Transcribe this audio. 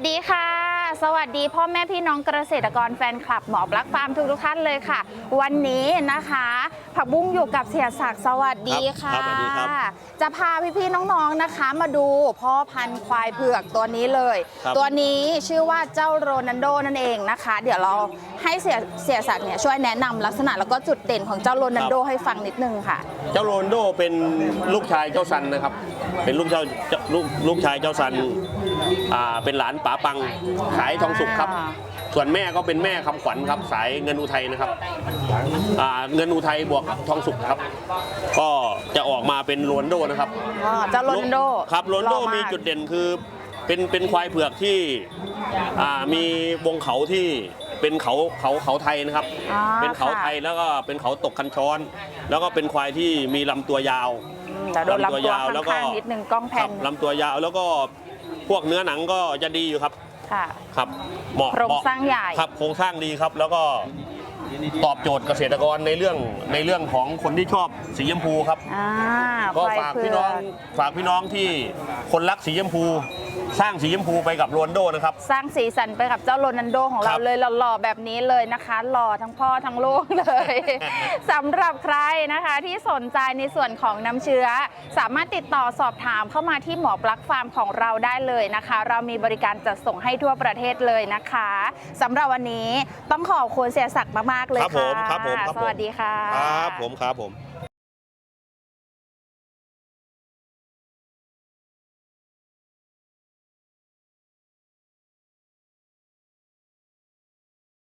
สดีค่ะ สวัสดีพ่อแม่พี่น้องเกษตรกรแฟนคลับหมอปลักฟาร์มทุกทุกท่านเลยค่ะ วันนี้นะคะ ผักบุ้งอยู่กับเสียศักดิ์สวัสดีค่ะ ครับสวัสดีครับจะพาพี่ๆน้องๆนะคะ มาดูพ่อพันธุ์ควายเผือกตัวนี้เลย ครับตัวนี้ชื่อว่าเจ้าโรนันโดนั่นเองนะคะ เดี๋ยวเราให้เสียเสียศักดิ์เนี่ยช่วยแนะนำลักษณะแล้วก็จุดเด่นของเจ้าโรนันโดให้ฟังนิดนึงค่ะ เจ้าโรนลโดเป็นลูกชายเจ้าซันนะครับ เป็นลูกเจ้าเจ้าลูกลูกชายเจ้าซันอ่าเป็นหลานป๋าปังขายทองสุกครับ อ่าส่วนแม่ก็เป็นแม่คำขวัญครับ สายเงินอุทัยนะครับอ่าเงินอุทัยบวกทองสุกครับ ก็จะออกมาเป็นโรนลโดนะครับ อ๋อเจ้าโรนันโดครับโรนลโดหล่อากมีจุดเด่นคือเป็นเป็นควายเผือกที่อ่ามีวงเขาที่เป็นเขาเขาเขาไทยนะครับอ่าเป็นเขาไทยค่ะแล้วก็เป็นเขาตกคันช้อน แล้วก็เป็นควายที่มีลำตัวยาว อืมเดี๋ยวโดนลำตัวลำตัวยาวแล้วก็ ข้างๆนิดนึงกล้องแผ่ครันบลำตัวยาวแล้วก็พวกเนื้อหนังก็จะดีอยู่ครับ ค่ะ ครับเหมาะโครงเหมาะสร้างใหญ่ ครับ โครงสร้างดีครับ แล้วก็ตอบโจทย์เกษตรกรในเรื่องในเรื่องของคนที่ชอบสีชมพูครับ อ่าก็ควายฝากเผืพี่อน้องกฝากพี่น้องที่คนรักสีชมพู สร้างสีชมพูไปกับโรนลโดนะครับ สร้างสีสันไปกับเจ้าโรนันโดของคเรารับเลยหล่อๆแบบนี้เลยนะคะ หล่อทั้งพ่อทั้งลูกเลย สำหรับใครนะคะที่สนใจในส่วนของน้ำเชื้อ สามารถติดต่อสอบถามเข้ามาที่หมอปลักฟาร์มของเราได้เลยนะคะ เรามีบริการจัดส่งให้ทั่วประเทศเลยนะคะสำหรับวันนี้ต้องขอบคุณเสียศักดิ์มากๆเลยครับผค่ะมครับผมครับผม สวัสดีค่ะ ครับผมครับผม